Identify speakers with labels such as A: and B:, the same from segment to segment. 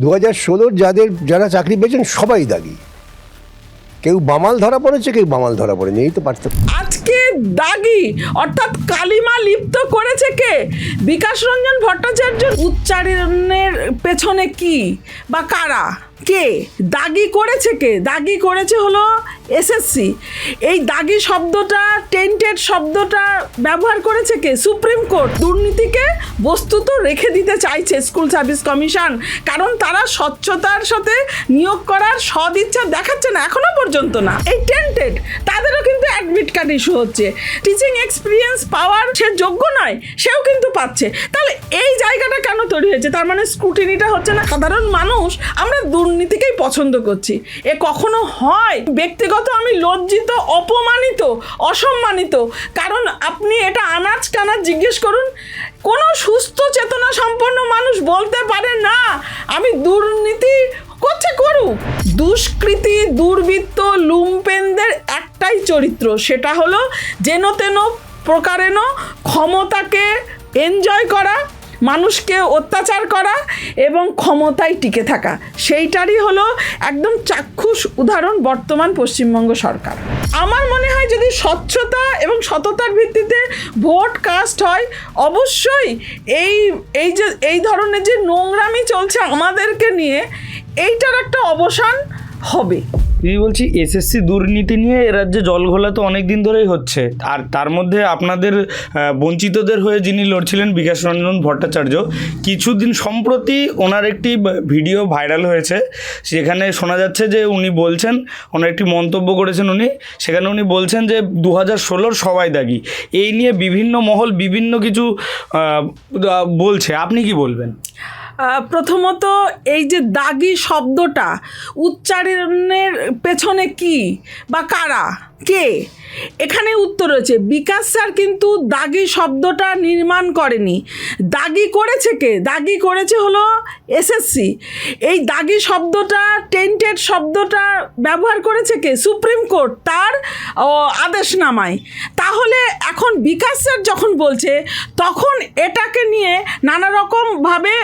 A: দু হাজার ষোলোর যাদের যারা চাকরি পেয়েছেন সবাই দাগি। কেউ বামাল ধরা পড়েছে, কেউ বামাল ধরা পড়েনি, এই তো পার্থক্য।
B: আজকে দাগি, অর্থাৎ কালিমা লিপ্ত করেছে কে? বিকাশ রঞ্জন ভট্টাচার্য উচ্চারণের পেছনে কি বা কারা? কে? দাগি করেছে কে? দাগি করেছে হলো এসএসসি এই দাগি শব্দটা টেন্টেড শব্দটা ব্যবহার করেছে কে? সুপ্রিম কোর্ট দুর্নীতিকে বস্তুত রেখে দিতে চাইছে স্কুল সার্ভিস কমিশন কারণ তারা স্বচ্ছতার সাথে নিয়োগ করার সদিচ্ছা দেখাচ্ছে না, এখনও পর্যন্ত না। এই টেন্টেড তাদেরও কিন্তু অ্যাডমিট কার্ড ইস্যু হচ্ছে। টিচিং এক্সপিরিয়েন্স পাওয়ার সে যোগ্য নয়, সেও কিন্তু পাচ্ছে। তাহলে এই জায়গাটা কেন তৈরি হয়েছে? তার মানে স্ক্রুটিনিটা হচ্ছে না। সাধারণ মানুষ আমরা দুর্নীতিকেই পছন্দ করছি। এ কখনো হয়? ব্যক্তিগত আমি লজ্জিত, অপমানিত, অসম্মানিত। কারণ আপনি এটা আনাজ কানাজ জিজ্ঞেস করুন, কোনো সুস্থ চেতনা সম্পন্ন মানুষ বলতে পারে না, আমি দুর্নীতি করছে করুক। দুষ্কৃতি, দুর্বৃত্ত, লুম্পেনদের একটাই চরিত্র, সেটা হলো যেন তেন প্রকারেণ ক্ষমতাকে এনজয় করা মানুষকে অত্যাচার করা এবং ক্ষমতায় টিকে থাকা। সেইটারই হলো একদম চাক্ষুষ উদাহরণ বর্তমান পশ্চিমবঙ্গ সরকার। আমার মনে হয় যদি স্বচ্ছতা এবং সততার ভিত্তিতে ভোট কাস্ট হয়, অবশ্যই এই এই যে, এই ধরনের যে নোংরামি চলছে আমাদেরকে নিয়ে, এইটার একটা অবসান হবে।
C: দিদি বলছি এসএসসি দুর্নীতি নিয়ে এ রাজ্যে জল ঘোলা তো অনেক দিন ধরেই হচ্ছে। আর তার মধ্যে আপনাদের বঞ্চিতদের হয়ে যিনি লড়ছিলেন বিকাশ রঞ্জন ভট্টাচার্য, কিছুদিন সম্প্রতি ওনার একটি ভিডিও ভাইরাল হয়েছে। সেখানে শোনা যাচ্ছে যে উনি বলছেন, ওনার একটি মন্তব্য করেছেন উনি, সেখানে উনি বলছেন যে দু হাজার ষোলোর সবাই দাগি। এই নিয়ে বিভিন্ন মহল বিভিন্ন কিছু বলছে। আপনি কি বলবেন?
B: প্রথমত এই যে দাগি শব্দটা উচ্চারণের পেছনে কি বা কারা? কে? এখানে উত্তর রয়েছে, বিকাশ স্যার কিন্তু দাগি শব্দটা নির্মাণ করেনি। দাগি করেছে কে? দাগি করেছে হলো এসএসসি এই দাগি শব্দটা টেন্টেড শব্দটা ব্যবহার করেছে কে? সুপ্রিম কোর্ট, তার আদেশনামায়। তাহলে এখন বিকাশ স্যার যখন বলছে, তখন এটাকে নিয়ে নানা রকমভাবে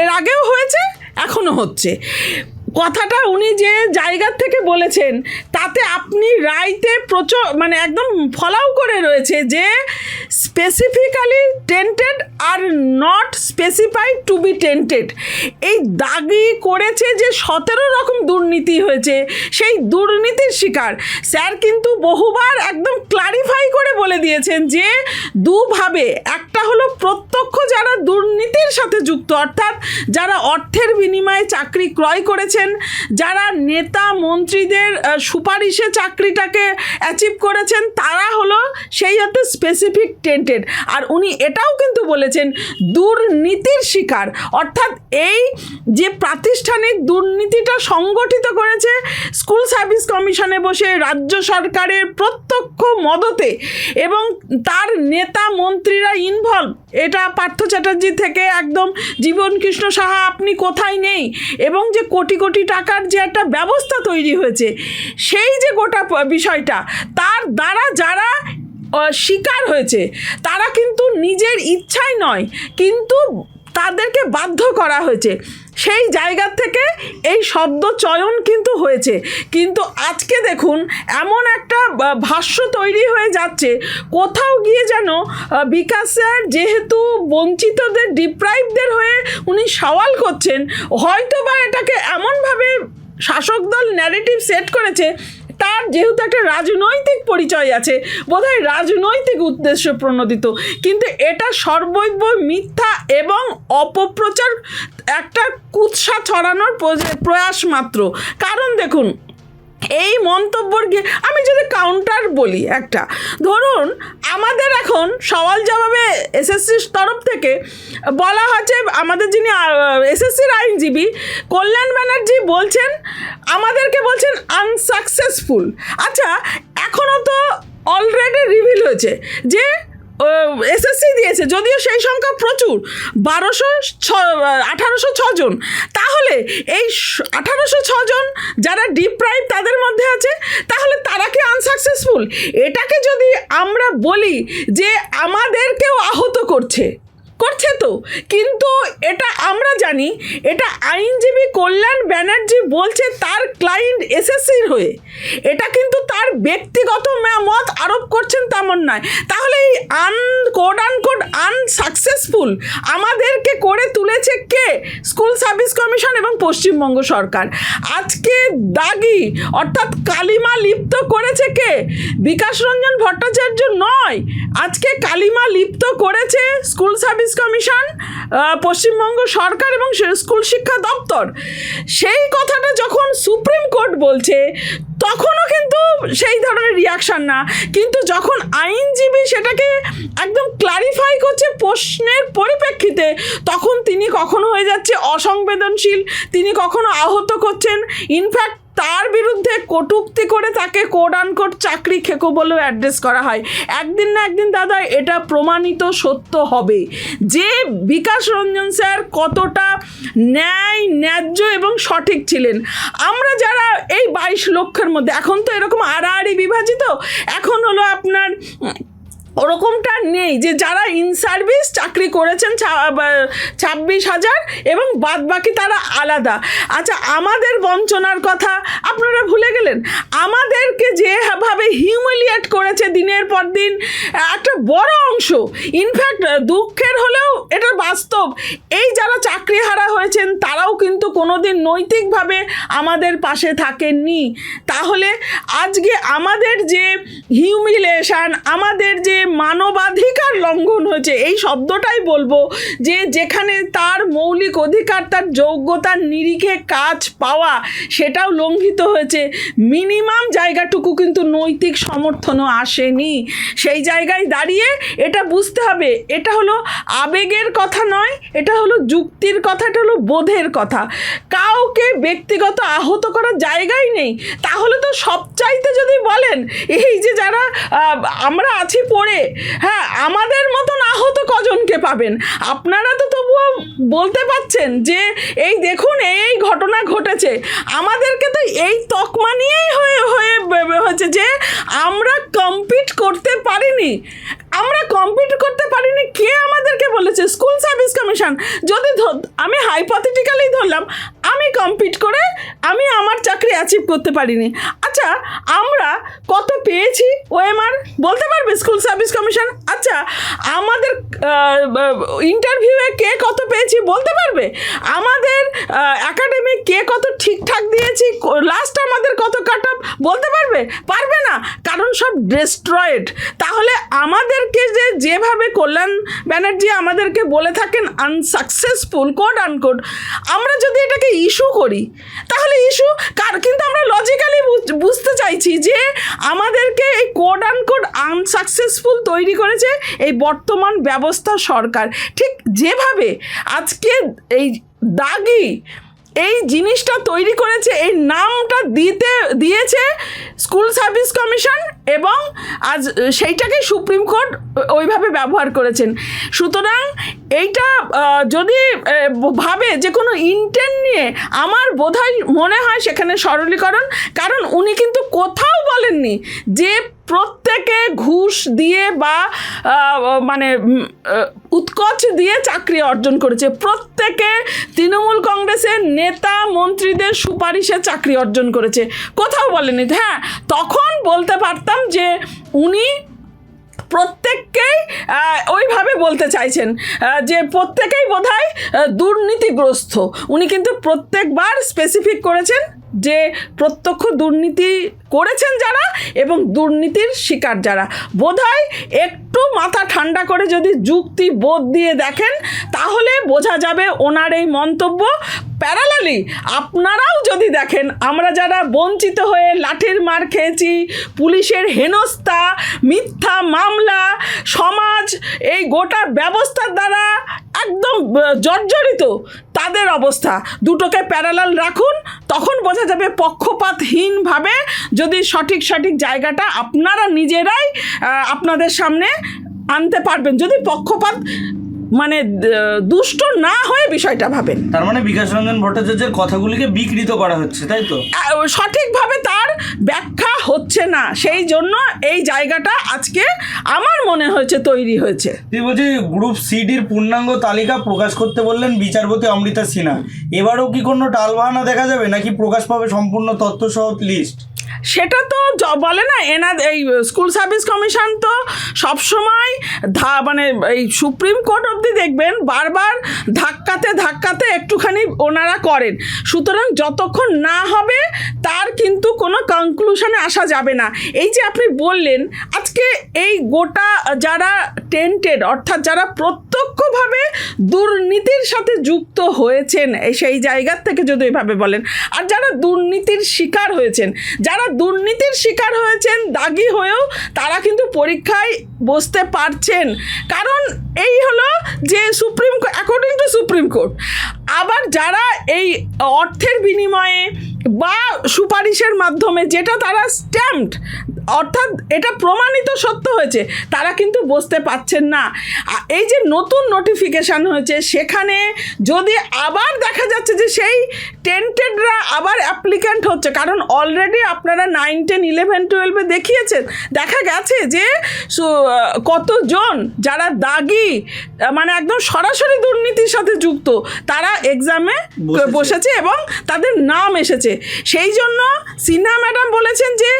B: এর আগেও হয়েছে, এখনও হচ্ছে। কথাটা উনি যে জায়গার থেকে বলেছেন, তাতে আপনি রাইতে প্রচুর মানে একদম ফলাও করে রয়েছে যে specifically tainted R not specified to be tainted এই দাগি করেছে যে সতেরো রকম দুর্নীতি হয়েছে, সেই দুর্নীতির শিকার। স্যার কিন্তু বহুবার একদম ক্লারিফাই করে বলে দিয়েছেন যে দুভাবে, একটা হলো প্রত্যক্ষ যারা দুর্নীতির সাথে যুক্ত, অর্থাৎ যারা অর্থের বিনিময়ে চাকরি ক্রয় করেছেন, যারা নেতা মন্ত্রীদের সুপারিশে চাকরিটাকে অ্যাচিভ করেছেন, তারা হলো সেই অর্থে স্পেসিফিক টেন্টেড আর উনি এটাও কিন্তু বলেছেন, দুর্নীতির শিকার। অর্থাৎ এই যে প্রাতিষ্ঠানিক দুর্নীতিটা সংগঠিত করেছে স্কুল সার্ভিস কমিশনে বসে, রাজ্য সরকারের প্রত্যক্ষ মদতে এবং তার নেতা মন্ত্রীরা ইনভলভ এটা পার্থ চ্যাটার্জি থেকে একদম জীবন কৃষ্ণ সাহা, আপনি কোথায় নেই? এবং যে কোটি কোটি টাকার যে একটা ব্যবস্থা তৈরি হয়েছে, সেই যে গোটা বিষয়টা, তার দ্বারা যারা শিকার হয়েছে, তারা কিন্তু নিজের ইচ্ছাই নয়, কিন্তু তাদেরকে বাধ্য করা হয়েছে। সেই জায়গা থেকে এই শব্দ চয়ন কিন্তু হয়েছে। কিন্তু আজকে দেখুন, এমন একটা ভাষ্য তৈরি হয়ে যাচ্ছে। কোথাও গিয়ে যেন বিকাশ স্যার যেহেতু বঞ্চিতদের ডিপ্রাইভদের হয়ে উনি সওয়াল করছেন হয়তো বা এটাকে এমনভাবে শাসক দল ন্যারেটিভ সেট করেছে তার যেহেতু একটা রাজনৈতিক পরিচয় আছে, বোধহয় রাজনৈতিক উদ্দেশ্য প্রণোদিত। কিন্তু এটা সর্বৈব মিথ্যা এবং অপপ্রচার একটা কুৎসা ছড়ানোর প্রয়াস মাত্র। কারণ দেখুন এই মন্তব্যর গিয়ে আমি যদি কাউন্টার বলি একটা। ধরুন, আমাদের এখন সওয়াল জবাবে এসএসসির তরফ থেকে বলা হচ্ছে আমাদের যিনি এসএসসির আইনজীবী, কল্যাণ ব্যানার্জি বলছেন, আমাদেরকে বলছেন আনসাকসেসফুল আচ্ছা এখনও তো অলরেডি রিভিল হয়েছে যে এসএসসি দিয়েছে, যদিও সেই সংখ্যা প্রচুর, বারোশো ছ, আঠারোশো ছজন তাহলে এই আঠারোশো ছজন যারা ডিপ্রাইভ তাদের মধ্যে আছে, তাহলে তারা কি আনসাকসেসফুল এটাকে যদি আমরা বলি যে আমাদেরকেও আহত করছে করছে তো। কিন্তু এটা আমরা জানি, এটা আইনজীবী কল্যাণ ব্যানার্জি বলছে তার ক্লায়েন্ট এসএসসির হয়ে। এটা কিন্তু তার ব্যক্তিগত মত আরোপ করছেন তেমন নয়। তাহলে এই un code un code unsuccessful আমাদেরকে করে তুলেছে কে? স্কুল সার্ভিস কমিশন এবং পশ্চিমবঙ্গ সরকার। আজকে দাগি, অর্থাৎ কালিমা লিপ্ত করেছে কে? বিকাশ রঞ্জন ভট্টাচার্য নয়। আজকে কালিমা লিপ্ত করেছে স্কুল সার্ভিস কমিশন পশ্চিমবঙ্গ সরকার এবং স্কুল শিক্ষা দপ্তর। সেই কথাটা যখন সুপ্রিম কোর্ট বলছে, তখনও কিন্তু সেই ধরনের রিয়াকশন না। কিন্তু যখন আইনজীবী সেটাকে একদম ক্লারিফাই করছে প্রশ্নের পরিপ্রেক্ষিতে, তখন তিনি কখনো হয়ে যাচ্ছে অসংবেদনশীল, তিনি কখনো আহত করছেন। ইনফ্যাক্ট তার বিরুদ্ধে কটূক্তি করে তাকে কোড আনকোট চাকরি খেকো বলেও অ্যাড্রেস করা হয়। একদিন না একদিন দাদা, এটা প্রমাণিত সত্য হবে। যে বিকাশ রঞ্জন স্যার কতটা ন্যায়, ন্যায্য এবং সঠিক ছিলেন। আমরা যারা এই বাইশ লক্ষের মধ্যে, এখন তো এরকম আড়াআড়ি বিভাজিত, এখন হলো আপনার ওরকমটা নেই যে যারা ইন সার্ভিস চাকরি করেছেন ছাব্বিশ হাজার এবং বাদ বাকি তারা আলাদা। আচ্ছা আমাদের বঞ্চনার কথা আপনারা ভুলে গেলেন? আমাদেরকে যেভাবে হিউমিলিয়েট করেছে দিনের পর দিন, একটা বড় অংশ। ইনফ্যাক্ট দুঃখের হলেও এটা বাস্তব। এই যারা চাকরি হারা হয়েছেন তারাও কিন্তু কোনোদিন নৈতিকভাবে আমাদের পাশে থাকেননি। তাহলে আজকে আমাদের যে হিউমিলেশন আমাদের যে মানবাধিকার লঙ্ঘন হয়েছে, এই শব্দটাই বলব যে যেখানে তার মৌলিক অধিকার, তার যোগ্যতার নিরিখে কাজ পাওয়া, সেটাও লঙ্ঘিত হয়েছে। মিনিমাম জায়গাটুকু কিন্তু নৈতিক সমর্থনও আসেনি। সেই জায়গায় দাঁড়িয়ে এটা বুঝতে হবে। এটা হলো আবেগের কথা নয়, এটা হলো যুক্তির কথা, এটা হলো বোধের কথা। কাউকে ব্যক্তিগত আহত করার জায়গাই নেই। তাহলে তো সবচাইতে যদি বলেন, এই যে যারা আমরা আছি পড়ে হ্যাঁ আমাদের মতন আহত কজনকে পাবেন? আপনারা তো তবুও বলতে পাচ্ছেন যে, এই দেখুন, এই ঘটনা ঘটেছে। আমাদেরকে তো এই তকমা নিয়েই হয়ে হয়ে, হয়েছে যে, আমরা কম্পিট করতে পারিনি। আমরা কম্পিট করতে পারিনি, কে আমাদেরকে বলেছে? স্কুল সার্ভিস কমিশন যদি আমি হাইপথেটিক্যালি ধরলাম, আমি কম্পিট করে আমি আমার চাকরি অ্যাচিভ করতে পারিনি। আচ্ছা আমরা কত পেয়েছি ওএমআর বলতে পারবে স্কুল সার্ভিস কমিশন আচ্ছা আমাদের ইন্টারভিউয়ে কে কত পেয়েছি বলতে পারবে? আমাদের একাডেমি কে কত ঠিকঠাক দিয়েছি লাস্ট আমাদের কত কাট অফ বলতে পারবে? পারবে না, কারণ সব ডিস্ট্রয়েড তাহলে আমাদেরকে যে যেভাবে কল্যাণ ব্যানার্জি আমাদেরকে বলে থাকেন আনসাকসেসফুল কোড আনকোড আমরা যদি এটাকে ইস্যু করি, তাহলে ইস্যু কার? কিন্তু আমরা লজিক্যালি বুঝতে চাইছি যে আমাদেরকে এই কোড আনকোড আনসাকসেসফুল তৈরি করেছে এই বর্তমান ব্যবস্থা সরকার। ঠিক যেভাবে আজকে এই দাগি এই জিনিসটা তৈরি করেছে, এই নামটা দিতে, দিয়েছে স্কুল সার্ভিস কমিশন এবং আজ সেইটাকে সুপ্রিম কোর্ট ওইভাবে ব্যবহার করেছেন। সুতরাং এইটা যদি ভাবে যে কোনো ইন্টেন্ট নিয়ে আমার বোধহয় মনে হয় সেখানে সরলীকরণ, কারণ উনি কিন্তু কোথাও বলেননি যে প্রত্যেকে ঘুষ দিয়ে বা মানে উৎকোচ দিয়ে চাকরি অর্জন করেছে। প্রত্যেকে তৃণমূল কংগ্রেসের নেতা, মন্ত্রীদের সুপারিশে চাকরি অর্জন করেছে। কোথাও বলেনি। হ্যাঁ তখন বলতে পারতাম যে উনি প্রত্যেককেই ওইভাবে বলতে চাইছেন যে প্রত্যেকেই বোধ হয় দুর্নীতিগ্রস্ত। উনি কিন্তু প্রত্যেকবার স্পেসিফিক করেছেন যে প্রত্যক্ষ দুর্নীতি করেছেন যারা এবং দুর্নীতির শিকার যারা। বোধহয় একটু মাথা ঠান্ডা করে যদি যুক্তি বোধ দিয়ে দেখেন, তাহলে বোঝা যাবে ওনার এই মন্তব্য। প্যারালালি আপনারাও যদি দেখেন, আমরা যারা বঞ্চিত হয়ে লাঠির মার খেয়েছি, পুলিশের হেনস্থা, মিথ্যা মামলা, সমাজ, এই গোটা ব্যবস্থার দ্বারা একদম জর্জরিত, তাদের অবস্থা। দুটোকে প্যারালাল রাখুন, তখন বোঝা যাবে পক্ষপাতহীনভাবে যদি সঠিক সঠিক জায়গাটা আপনারা নিজেরাই আপনাদের সামনে আনতে পারবেন। যদি পক্ষপাত মানে দুষ্ট না হয়ে বিষয়টা ভাবেন।
C: তার মানে বিকাশ রঞ্জন ভট্টাচার্যের কথাগুলিকে বিকৃত করা হচ্ছে তাই তো?
B: সঠিকভাবে তার ব্যাখ্যা হচ্ছে না। সেই জন্য এই জায়গাটা আজকে আমার মনে হয়েছে তৈরি হয়েছে।
C: তুই বলছি গ্রুপ সিডির পূর্ণাঙ্গ তালিকা প্রকাশ করতে বললেন বিচারপতি অমৃতা সিনহা। এবারও কি কোনো টালবাহানা দেখা যাবে নাকি প্রকাশ পাবে সম্পূর্ণ তথ্যসহ লিস্ট?
B: সেটা তো বলে না এনা এই স্কুল সার্ভিস কমিশন তো সবসময় ধা মানে এই সুপ্রিম কোর্ট অবধি দেখবেন, বারবার ধাক্কাতে ধাক্কাতে একটুখানি ওনারা করেন। সুতরাং যতক্ষণ না হবে, তার কিন্তু কোনো কনক্লুশনে আসা যাবে না। এই যে আপনি বললেন, আজকে এই গোটা যারা টেন্টেড অর্থাৎ যারা প্রত্যক্ষভাবে দুর্নীতির সাথে যুক্ত হয়েছেন সেই জায়গার থেকে যদি এভাবে বলেন, আর যারা দুর্নীতির শিকার হয়েছেন যারা দুর্নীতির শিকার হয়েছেন দাগি হয়েও তারা কিন্তু পরীক্ষায় বসতে পারছেন। কারণ এই হলো যে supreme court according to supreme court, আবার যারা এই অর্থের বিনিময়ে বা সুপারিশের মাধ্যমে যেটা তারা স্ট্যাম্পড অর্থাৎ এটা প্রমাণিত সত্য হয়েছে। তারা কিন্তু বসতে পাচ্ছেন না। এই যে নতুন নোটিফিকেশান হয়েছে সেখানে যদি আবার দেখা যাচ্ছে যে সেই টেন্টেডরা আবার অ্যাপ্লিক্যান্ট হচ্ছে কারণ অলরেডি আপনারা নাইন টেন ইলেভেন টুয়েলভে দেখিয়েছেন। দেখা গেছে যে কতজন যারা দাগি মানে একদম সরাসরি দুর্নীতির সাথে যুক্ত তারা এক্সামে
C: বসেছে।
B: এবং তাদের নাম এসেছে। সেই জন্য সিনহা ম্যাডাম বলেছেন যে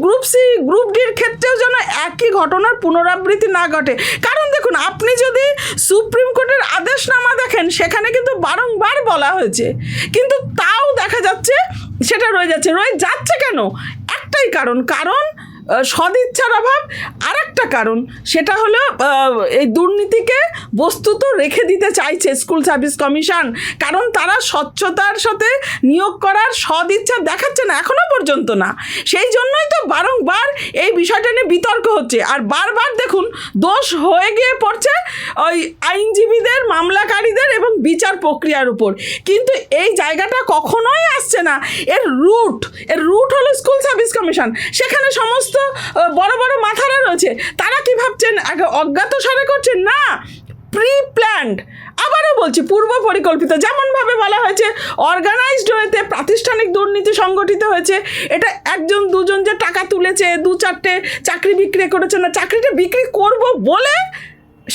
B: গ্রুপ সি গ্রুপ ডির ক্ষেত্রেও যেন একই ঘটনার পুনরাবৃত্তি না ঘটে। কারণ দেখুন, আপনি যদি সুপ্রিম কোর্টের আদেশনামা দেখেন, সেখানে কিন্তু বারংবার বলা হয়েছে। কিন্তু তাও দেখা যাচ্ছে, সেটা রয়ে যাচ্ছে। রয়ে যাচ্ছে কেন? একটাই কারণ। কারণ সদিচ্ছার অভাব। আর একটা কারণ, সেটা হলো এই দুর্নীতিকে বস্তুত রেখে দিতে চাইছে স্কুল সার্ভিস কমিশন। কারণ তারা স্বচ্ছতার সাথে নিয়োগ করার সদিচ্ছা দেখাচ্ছে না, এখনও পর্যন্ত না। সেই জন্যই তো বারংবার এই বিষয়টা নিয়ে বিতর্ক হচ্ছে। আর বারবার দেখুন, দোষ হয়ে গিয়ে পড়ছে ওই আইনজীবীদের, মামলাকারীদের এবং বিচার প্রক্রিয়ার উপর। কিন্তু এই জায়গাটা কখনোই আসছে না। এর রুট এর রুট হলো স্কুল সার্ভিস কমিশন। সেখানে সমস্ত আহ, বড় বড় মাথারা রয়েছে। তারা কি ভাবছেন? আগে অজ্ঞাত সারে করছেন? না প্রি প্ল্যান্ড আবারও বলছি পূর্ব পরিকল্পিত। যেমনভাবে বলা হয়েছে অর্গানাইজড হয়েতে প্রাতিষ্ঠানিক দুর্নীতি সংগঠিত হয়েছে। এটা একজন দুজন যে টাকা তুলেছে দু চারটে চাকরি বিক্রি করেছে না চাকরিটা বিক্রি করব বলে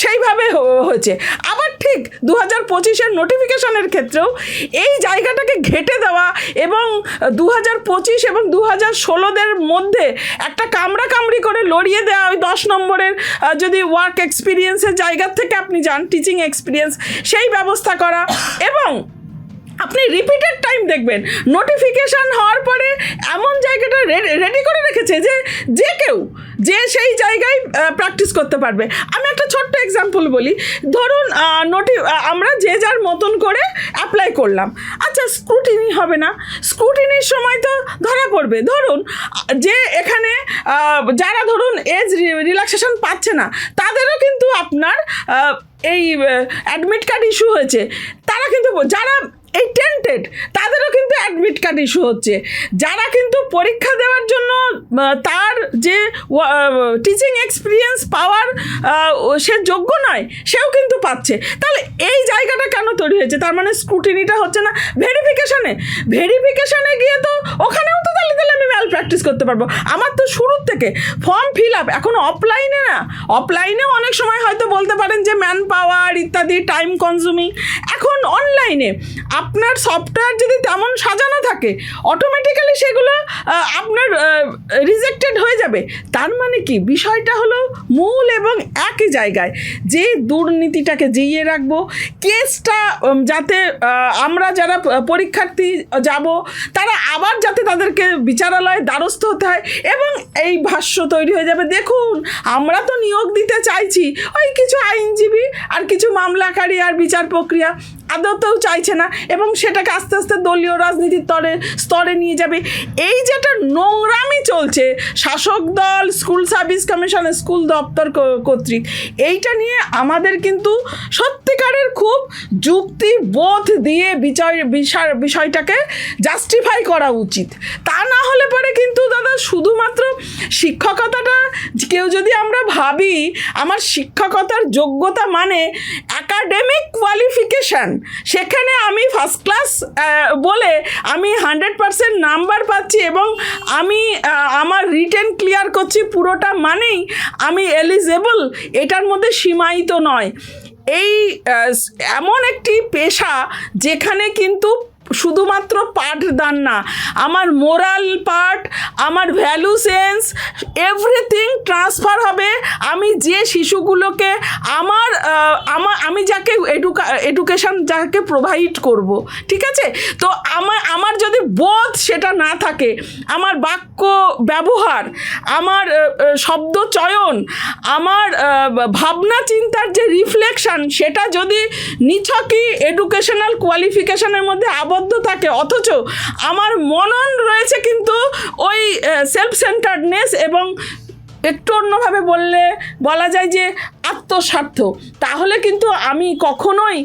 B: সেইভাবে হয়েছে। আবার ঠিক দু হাজার পঁচিশের নোটিফিকেশনের ক্ষেত্রেও এই জায়গাটাকে ঘেটে দেওয়া এবং দু হাজার পঁচিশ এবং দু হাজার ষোলোদের মধ্যে একটা কামড়া কামড়ি করে লড়িয়ে দেওয়া ওই দশ নম্বরের যদি ওয়ার্ক এক্সপিরিয়েন্সের জায়গার থেকে আপনি যান টিচিং এক্সপিরিয়েন্স সেই ব্যবস্থা করা এবং আপনি রিপিটেড টাইম দেখবেন। নোটিফিকেশন হওয়ার পরে এমন জায়গাটা রেডি করে রেখেছে যে যে কেউ, যে সেই জায়গায় প্র্যাকটিস করতে পারবে। আমি একটা ছোট্ট এক্সাম্পল বলি। ধরুন নোটি আমরা যে যার মতন করে অ্যাপ্লাই করলাম। আচ্ছা স্ক্রুটিনি হবে না। স্ক্রুটিনির সময় তো ধরা পড়বে। ধরুন, যে এখানে যারা ধরুন এজ রিল্যাক্সেশন পাচ্ছে না, তাদেরও কিন্তু আপনার এই অ্যাডমিট কার্ড ইস্যু হয়েছে। তারা কিন্তু যারা এই তাদেরও কিন্তু অ্যাডমিট কার্ড ইস্যু হচ্ছে। যারা কিন্তু পরীক্ষা দেওয়ার জন্য তার যে টিচিং এক্সপিরিয়েন্স পাওয়ার সে যোগ্য নয়, সেও কিন্তু পাচ্ছে। তাহলে এই জায়গাটা কেন তৈরি হয়েছে? তার মানে স্ক্রুটিনিটা হচ্ছে না ভেরিফিকেশানে ভেরিফিকেশানে গিয়ে তো ওখানেও তো তাহলে তাহলে আমি ম্যাল প্র্যাকটিস করতে পারব। আমার তো শুরুর থেকে ফর্ম ফিল আপ এখন অফলাইনে না। অফলাইনেও অনেক সময় হয়তো বলতে পারেন যে ম্যান পাওয়ার ইত্যাদি টাইম কনজিউমিং এখন অনলাইনে আপনার সফটওয়্যার যদি তেমন সাজানো থাকে অটোমেটিক্যালি সেগুলো আপনার রিজেক্টেড হয়ে যাবে। তার মানে কি? বিষয়টা হলো মূল এবং একই জায়গায়। যে দুর্নীতিটাকে জিইয়ে রাখব কেসটা যাতে আমরা যারা পরীক্ষার্থী যাব, তারা আবার যাতে তাদেরকে বিচারালয়ে দ্বারস্থ হতে হয় এবং এই ভাষ্য তৈরি হয়ে যাবে। দেখুন, আমরা তো নিয়োগ দিতে চাইছি। ওই কিছু আইনজীবী আর কিছু মামলাকারী আর বিচার প্রক্রিয়া আদতেও চাইছে না। এবং সেটাকে আস্তে আস্তে দলীয় রাজনীতির স্তরে স্তরে নিয়ে যাবে। এই যেটা নোংরামি চলছে, শাসক দল, স্কুল সার্ভিস কমিশন, স্কুল দপ্তর কর্তৃক, এইটা নিয়ে আমাদের কিন্তু সত্যিকারের খুব যুক্তি বোধ দিয়ে বিষয় বিষয়টাকে জাস্টিফাই করা উচিত। তা না হলে পরে কিন্তু দাদা শুধুমাত্র শিক্ষকতাটা, কেউ যদি আমরা ভাবি, আমার শিক্ষকতার যোগ্যতা মানে একাডেমিক কোয়ালিফিকেশান সেখানে আমি ফার্স্ট ক্লাস বলে আমি হান্ড্রেড পারসেন্ট নাম্বার পাচ্ছি এবং আমি আমার রিটেন ক্লিয়ার করছি পুরোটা মানেই আমি এলিজেবল এটার মধ্যে সীমায়িত নয়। এই এমন একটি পেশা যেখানে কিন্তু শুধুমাত্র পাঠদান না, আমার মোরাল পার্ট আমার ভ্যালু সেন্স এভরিথিং ট্রান্সফার হবে। আমি যে শিশুগুলোকে আমার আমার আমি যাকে এডুকা এডুকেশন যাকে প্রোভাইড করব, ঠিক আছে? তো আমার আমার যদি বোধ সেটা না থাকে, আমার বাক্য ব্যবহার, আমার শব্দ চয়ন, আমার ভাবনা চিন্তার যে রিফ্লেকশান সেটা যদি নিছকই এডুকেশনাল কোয়ালিফিকেশনের মধ্যে আবদ্ধ থাকে অথচ আমার মনন রয়েছে কিন্তু ওই সেলফ সেন্টারনেস এবং একটু অন্যভাবে বললে বলা যায় যে আত্মস্বার্থ। তাহলে কিন্তু আমি কখনোই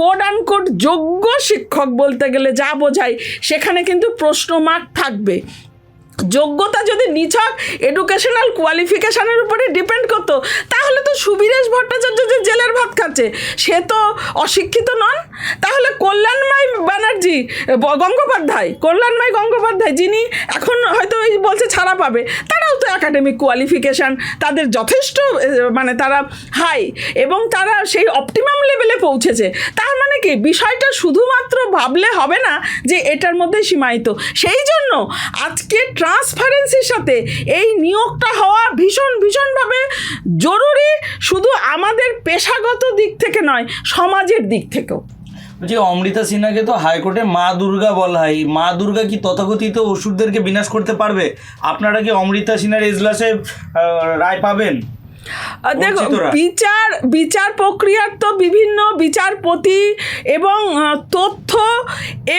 B: কোড আনকোড যোগ্য শিক্ষক বলতে গেলে যা বোঝাই, সেখানে কিন্তু প্রশ্ন মার্ক থাকবে। যোগ্যতা যদি নিছক এডুকেশনাল কোয়ালিফিকেশনের উপরে ডিপেন্ড করতো, তাহলে তো সুবীরেশ ভট্টাচার্য যে জেলের ভাত খাচ্ছে। সে তো অশিক্ষিত নন। তাহলে কল্যাণময় ব্যানার্জি গঙ্গোপাধ্যায়, কল্যাণময় গঙ্গোপাধ্যায়, যিনি এখন হয়তো ওই বলছে ছাড়া পাবে, তারাও তো একাডেমিক কোয়ালিফিকেশান তাদের যথেষ্ট মানে তারা হাই এবং তারা সেই অপটিমাম লেভেলে পৌঁছেছে। তার মানে কি? বিষয়টা শুধুমাত্র ভাবলে হবে না যে এটার মধ্যে সীমায়িত। সেই জন্য আজকে ট্রান্সপারেন্সির সাথে এই নিয়োগটা হওয়া ভীষণ, ভীষণভাবে জরুরি, শুধু আমাদের পেশাগত দিক থেকে নয়, সমাজের দিক থেকেও।
C: যে অমৃতা সিনহাকে তো হাইকোর্টে মা দুর্গা বলা হয়। মা দুর্গা কি তথাকথিত ওষুধদেরকে বিনাশ করতে পারবে? আপনারা কি অমৃতা সিনহার এজলাসে রায় পাবেন?
B: দেখো বিচার বিচার প্রক্রিয়ার তো বিভিন্ন বিচারপতি এবং তথ্য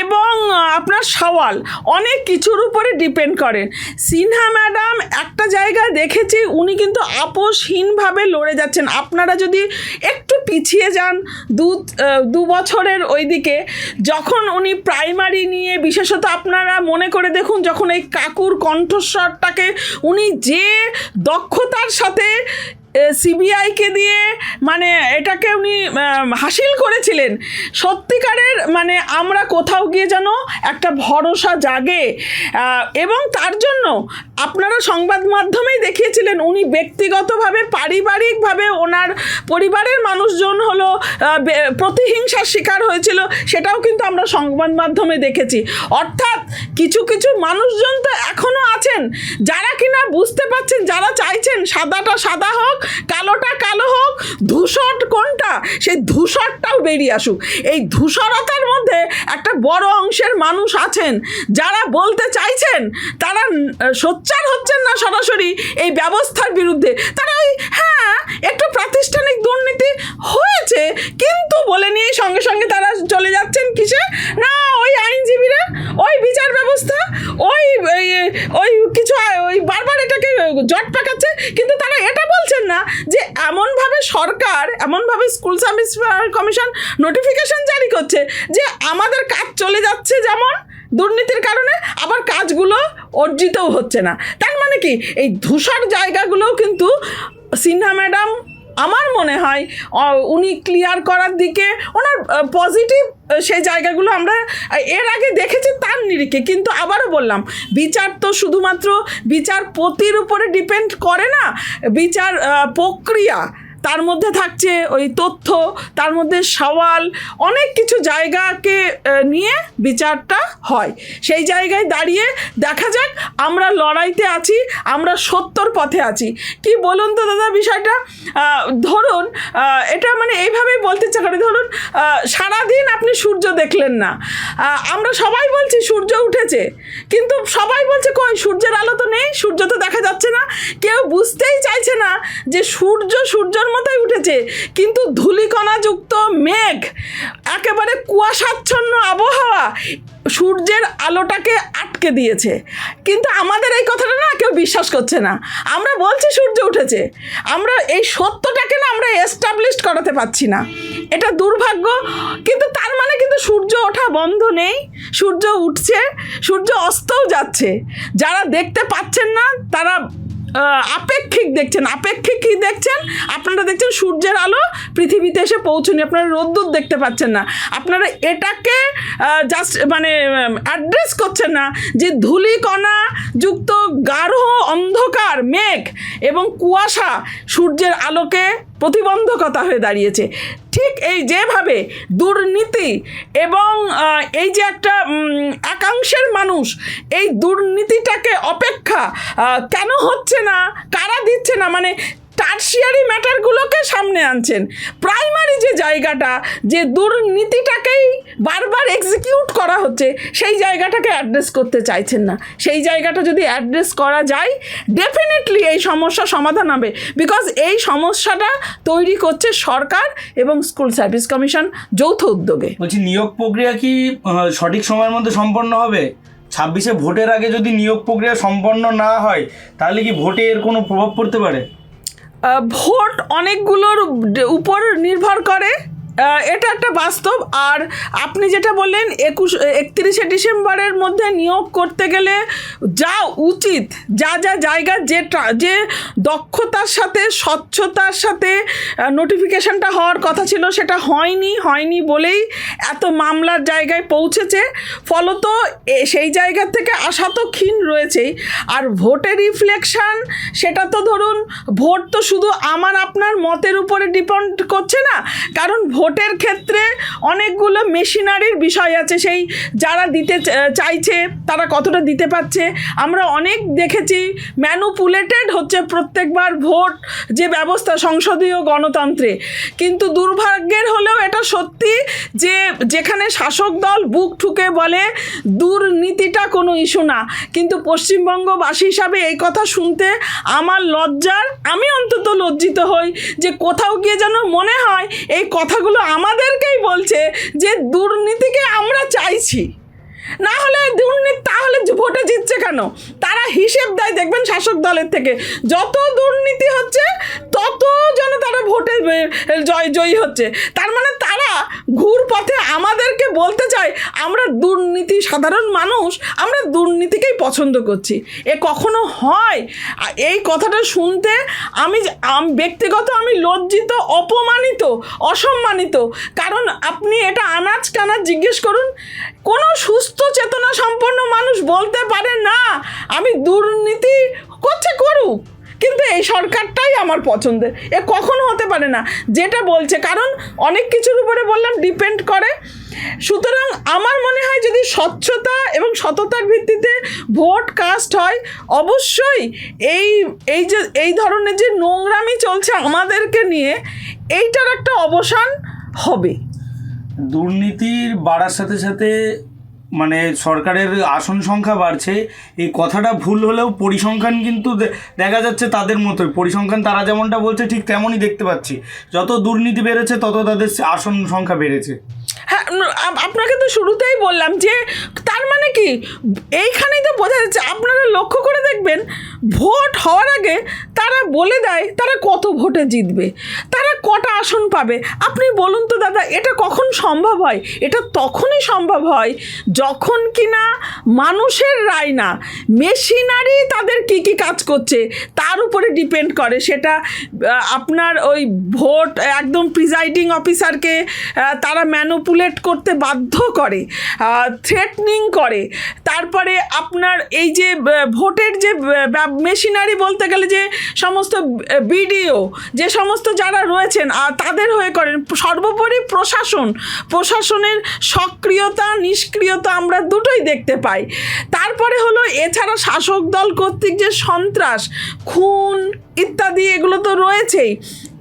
B: এবং আপনার সওয়াল অনেক কিছুর উপরে ডিপেন্ড করেন। সিনহা ম্যাডাম একটা জায়গায় দেখেছি উনি কিন্তু আপোষহীনভাবে লড়ে যাচ্ছেন। আপনারা যদি একটু পিছিয়ে যান দু দু বছরের ওই দিকে যখন উনি প্রাইমারি নিয়ে বিশেষত আপনারা মনে করে দেখুন যখন এই কাকুর কণ্ঠস্বরটাকে উনি যে দক্ষতার সাথে সিবিআইকে দিয়ে মানে এটাকে উনি হাসিল করেছিলেন। সত্যিকারের মানে আমরা কোথাও গিয়ে যেন একটা ভরসা জাগে এবং তার জন্য আপনারা সংবাদ মাধ্যমেই দেখিয়েছিলেন উনি ব্যক্তিগতভাবে পারিবারিকভাবে ওনার পরিবারের মানুষজন হলো প্রতিহিংসার শিকার হয়েছিল সেটাও কিন্তু আমরা সংবাদ মাধ্যমে দেখেছি। অর্থাৎ কিছু কিছু মানুষজন তো এখনও আছেন যারা কিনা বুঝতে পারছেন যারা চাইছেন সাদাটা সাদা হোক কালোটা কালো হোক ধূসর কোনটা সেই ধূসরটাও বেরিয়ে আসুক। এই ধূসরতার মধ্যে একটা বড় অংশের মানুষ আছেন যারা বলতে চাইছেন তারা উম, সোচ্চার হচ্ছেন না সরাসরি এই ব্যবস্থার বিরুদ্ধে। তারা ওই হ্যাঁ একটু প্রাতিষ্ঠানিক দুর্নীতি হয়েছে, কিন্তু বলে নিয়ে সঙ্গে সঙ্গে তারা চলে যাচ্ছেন কিসে? না, ওই আইনজীবীরা, ওই বিচার ব্যবস্থা ওই, ওই- কিছু, ওই বারবার এটাকে জট পাকাচ্ছে, কিন্তু তারা এটা বলছেন না যে এমনভাবে সরকার, এমনভাবে স্কুল সার্ভিস কমিশন নোটিফিকেশন জারি করছে যে আমাদের কাজ চলে যাচ্ছে যেমন দুর্নীতির কারণে আবার কাজগুলো অর্জিতও হচ্ছে না। তার মানে কি? এই ধূসর জায়গাগুলোও কিন্তু সিনহা ম্যাডাম আমার মনে হয় উনি ক্লিয়ার করার দিকে ওনার পজিটিভ সেই জায়গাগুলো আমরা এর আগে দেখেছি তার নিরিখে, কিন্তু আবারও বললাম, বিচার তো শুধুমাত্র বিচারপতির উপরে ডিপেন্ড করে না, বিচার প্রক্রিয়া তার মধ্যে থাকছে ওই তথ্য, তার মধ্যে সওয়াল, অনেক কিছু জায়গাকে নিয়ে বিচারটা হয়। সেই জায়গায় দাঁড়িয়ে দেখা যাক আমরা লড়াইতে আছি, আমরা সত্যর পথে আছি। কি বলুন তো দাদা বিষয়টা? ধরুন এটা মানে এইভাবেই বলতে ইচ্ছা করে, ধরুন সারাদিন আপনি সূর্য দেখলেন না। আমরা সবাই বলছি সূর্য উঠেছে, কিন্তু সবাই বলছে কই, সূর্যের আলো তো নেই, সূর্য তো দেখা যাচ্ছে না। কেউ বুঝতেই চাইছে না যে সূর্য সূর্যর মতোই উঠেছে। কিন্তু ধূলিকণাযুক্ত মেঘ, একেবারে কুয়াশাচ্ছন্ন আবহাওয়া সূর্যের আলোটাকে আটকে দিয়েছে। কিন্তু আমাদের এই কথাটা না কেউ বিশ্বাস করছে না। আমরা বলছি সূর্য উঠেছে। আমরা এই সত্যটাকে না আমরা এস্টাবলিশ করাতে পারছি না। এটা দুর্ভাগ্য। কিন্তু তার মানে কিন্তু সূর্য ওঠা বন্ধ নেই। সূর্য উঠছে। সূর্য অস্তও যাচ্ছে। যারা দেখতে পাচ্ছেন না, তারা আপেক্ষিক দেখছেন, আপেক্ষিক কি দেখছেন? আপনারা দেখছেন সূর্যের আলো পৃথিবীতে এসে পৌঁছনি, আপনারা রোদ্দুর দেখতে পাচ্ছেন না। আপনারা এটাকে জাস্ট মানে অ্যাড্রেস করছেন না যে ধূলিকণা যুক্ত গাঢ় অন্ধকার, মেঘ এবং কুয়াশা সূর্যের আলোকে প্রতিবন্ধকতা হয়ে দাঁড়িয়েছে। ঠিক এই যেভাবে দুর্নীতি এবং এই যে একটা একাংশের মানুষ, এই দুর্নীতিটাকে অপেক্ষা কেন হচ্ছে না? কারা দিচ্ছে না? মানে টার্সিয়ারি ম্যাটারগুলোকে সামনে আনছেন। প্রাইমারি যে জায়গাটা, যে দুর্নীতিটাকেই করা হচ্ছে সেই জায়গাটাকে অ্যাড্রেস করতে চাইছেন না। সেই জায়গাটা যদি অ্যাড্রেস করা যায় ডেফিনেটলি এই সমস্যা সমাধান হবে। বিকজ এই সমস্যাটা তৈরি করছে সরকার এবং স্কুল সার্ভিস কমিশন যৌথ উদ্যোগে।
C: বলছি নিয়োগ প্রক্রিয়া কি সঠিক সময়ের মধ্যে সম্পন্ন হবে? ছাব্বিশে ভোটের আগে যদি নিয়োগ প্রক্রিয়া সম্পন্ন না হয় তাহলে কি ভোটে এর কোনো প্রভাব পড়তে পারে?
B: ভোট অনেকগুলোর উপর নির্ভর করে। এটা একটা বাস্তব। আর আপনি যেটা বললেন, একুশ, একত্রিশে ডিসেম্বরের মধ্যে নিয়োগ করতে গেলে যা উচিত, যা যা জায়গা, যে যে দক্ষতার সাথে, স্বচ্ছতার সাথে নোটিফিকেশনটা হওয়ার কথা ছিল, সেটা হয়নি হয়নি বলেই এত মামলার জায়গায় পৌঁছেছে। ফলত সেই জায়গা থেকে আশা তো ক্ষীণ রয়েছেই। আর ভোটের রিফ্লেকশান সেটা তো ধরুন, ভোট তো শুধু আমার, আপনার মতের উপরে ডিপেন্ড করছে না। কারণ ভোটের ক্ষেত্রে অনেকগুলো মেশিনারির বিষয় আছে। সেই যারা দিতে চাইছে, তারা কতটা দিতে পারছে? আমরা অনেক দেখেছি, ম্যানুপুলেটেড হচ্ছে প্রত্যেকবার ভোট যে ব্যবস্থা সংসদীয় গণতন্ত্রে। কিন্তু দুর্ভাগ্যের হলেও এটা সত্যি যে যেখানে শাসক দল বুক ঠুকে বলে, দুর্নীতিটা কোনো ইস্যু না। কিন্তু পশ্চিমবঙ্গবাসী হিসাবে এই কথা শুনতে আমার লজ্জার, আমি অন্তত লজ্জিত হই যে কোথাও গিয়ে যেন মনে হয় এই কথাগুলো আমাদেরকেই বলছে যে দুর্নীতিকে আমরা চাইছি। না হলে দুর্নীতি তাহলে ভোটে জিতছে কেন? তারা হিসেব দেয়, দেখবেন শাসক দলের থেকে। যত দুর্নীতি হচ্ছে, তত যেন তারা ভোটে জয়, জয়ী হচ্ছে। তার মানে তারা ঘুর পথে আমাদেরকে বলতে চায়, আমরা দুর্নীতি সাধারণ মানুষ, আমরা দুর্নীতিকেই পছন্দ করছি। এ কখনো হয়? এই কথাটা শুনতে আমি, ব্যক্তিগত, আমি লজ্জিত, অপমানিত, অসম্মানিত। কারণ আপনি এটা আনাজ কানাজ জিজ্ঞেস করুন, কোনো সুস্থ চেতনা সম্পন্ন মানুষ বলতে পারে না, আমি দুর্নীতি করছে করুক, কিন্তু এই সরকারটাই আমার পছন্দের। এ কখনো হতে পারে না, যেটা বলছে, কারণ অনেক কিছুর উপরে বললাম ডিপেন্ড করে। সুতরাং আমার মনে হয় যদি স্বচ্ছতা এবং সততার ভিত্তিতে ভোট কাস্ট হয়, অবশ্যই এই এই যে, এই ধরনের যে নোংরামি চলছে আমাদেরকে নিয়ে, এইটার একটা অবসান হবে।
C: দুর্নীতির বাড়ার সাথে সাথে মানে সরকারের আসন সংখ্যা বাড়ছে, এই কথাটা ভুল হলেও পরিসংখ্যান কিন্তু দেখা যাচ্ছে তাদের মতোই। পরিসংখ্যান তারা যেমনটা বলছে ঠিক তেমনই দেখতে পাচ্ছি। যত দুর্নীতি বেড়েছে, তত তাদের আসন সংখ্যা বেড়েছে।
B: হ্যাঁ আপনাকে তো শুরুতেই বললাম যে তার মানে কি? এইখানেই তো বোঝা যাচ্ছে, আপনারা লক্ষ্য করে দেখবেন, ভোট হওয়ার আগে তারা বলে দেয়, তারা কত ভোটে জিতবে, তারা কটা আসন পাবে। আপনি বলুন তো দাদা, এটা কখন সম্ভব হয়? এটা তখনই সম্ভব হয় যখন কিনা মানুষের রায় না, মেশিনারি তাদের কি কি কাজ করছে, তার উপরে ডিপেন্ড করে। সেটা আপনার ওই ভোট, একদম প্রিজাইডিং অফিসারকে তারা ম্যানুপুলেট করতে বাধ্য করে। থ্রেটনিং করে। তারপরে আপনার এই যে ভোটের যে মেশিনারি বলতে গেলে যে সমস্ত বিডিও, যে সমস্ত যারা রয়েছেন তাদের হয়ে করেন। সর্বোপরি প্রশাসন। প্রশাসনের সক্রিয়তা, নিষ্ক্রিয়তা আমরা দুটোই দেখতে পাই। তারপরে হলো এছাড়া শাসক দল কর্তৃক যে সন্ত্রাস, খুন ইত্যাদি এগুলো তো রয়েছেই।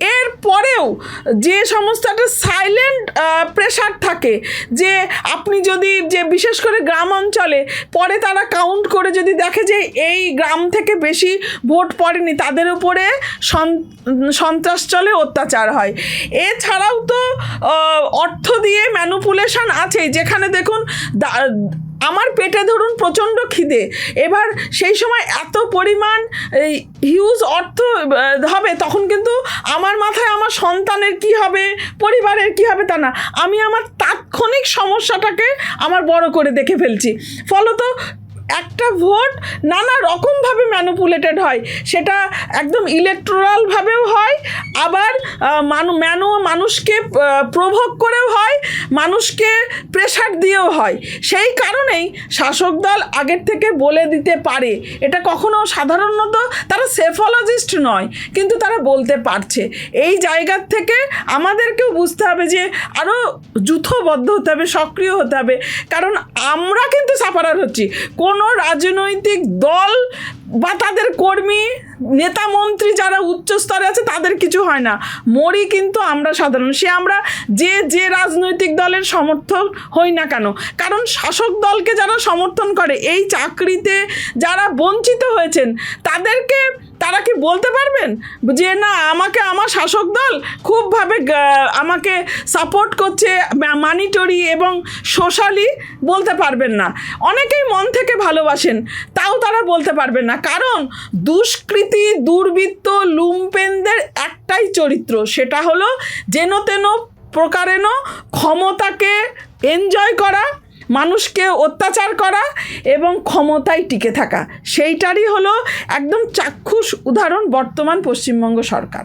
B: এর পরেও যে সমস্ত একটা সাইলেন্ট প্রেশার থাকে, যে আপনি যদি, যে বিশেষ করে গ্রাম অঞ্চলে পরে তারা কাউন্ট করে যদি দেখে যে এই গ্রাম থেকে বেশি ভোট পড়েনি, তাদের উপরে সন- সন্ত্রাস চলে, অত্যাচার হয়। এছাড়াও তো অর্থ দিয়ে ম্যানুপুলেশন আছে যেখানে দেখুন আমার পেটে ধরুন প্রচণ্ড খিদে। এবার সেই সময় এত পরিমাণ হিউজ অর্থ হবে, তখন কিন্তু আমার মাথায় আমার সন্তানের কি হবে, পরিবারের কি হবে তা না। আমি আমার তাৎক্ষণিক সমস্যাটাকে আমার বড় করে দেখে ফেলছি। ফলত একটা ভোট নানা রকমভাবে ম্যানুপুলেটেড হয়। সেটা একদম ইলেকট্রালভাবেও হয়, আবার মানু, ম্যানু, মানুষকে প্রভোগ করেও হয়, মানুষকে প্রেশার দিয়েও হয়। সেই কারণেই শাসক দল আগের থেকে বলে দিতে পারে। এটা কখনো সাধারণত তারা সেফোলজিস্ট নয়, কিন্তু তারা বলতে পারছে। এই জায়গার থেকে আমাদেরকেও বুঝতে হবে যে আরও যুথবদ্ধ হতে হবে, সক্রিয় হতে হবে। কারণ আমরা কিন্তু সাফারার হচ্ছি। কোনো রাজনৈতিক দল বা তাদের কর্মী নেতা মন্ত্রী যারা উচ্চ স্তরে আছে, তাদের কিছু হয় না। মরি কিন্তু আমরা সাধারণ, সে আমরা যে যে রাজনৈতিক দলের সমর্থন হই না কেন। কারণ শাসক দলকে যারা সমর্থন করে, এই চাকরিতে যারা বঞ্চিত হয়েছেন, তাদেরকে তারা কি বলতে পারবেন? যে না, আমাকে আমার শাসক দল খুবভাবে আমাকে সাপোর্ট করছে মানিটরি এবং সোশ্যালি বলতে পারবেন না। অনেকেই মন থেকে ভালোবাসেন, তাও তারা বলতে পারবেন না। কারণ দুষ্কৃতি দুর্বৃত্ত লুম্পেনদের একটাই চরিত্র, সেটা হলো যেন তেন প্রকারেণ ক্ষমতাকে এনজয় করা, মানুষকে অত্যাচার করা এবং ক্ষমতায় টিকে থাকা। সেইটারই হলো একদম চাক্ষুষ উদাহরণ বর্তমান পশ্চিমবঙ্গ সরকার।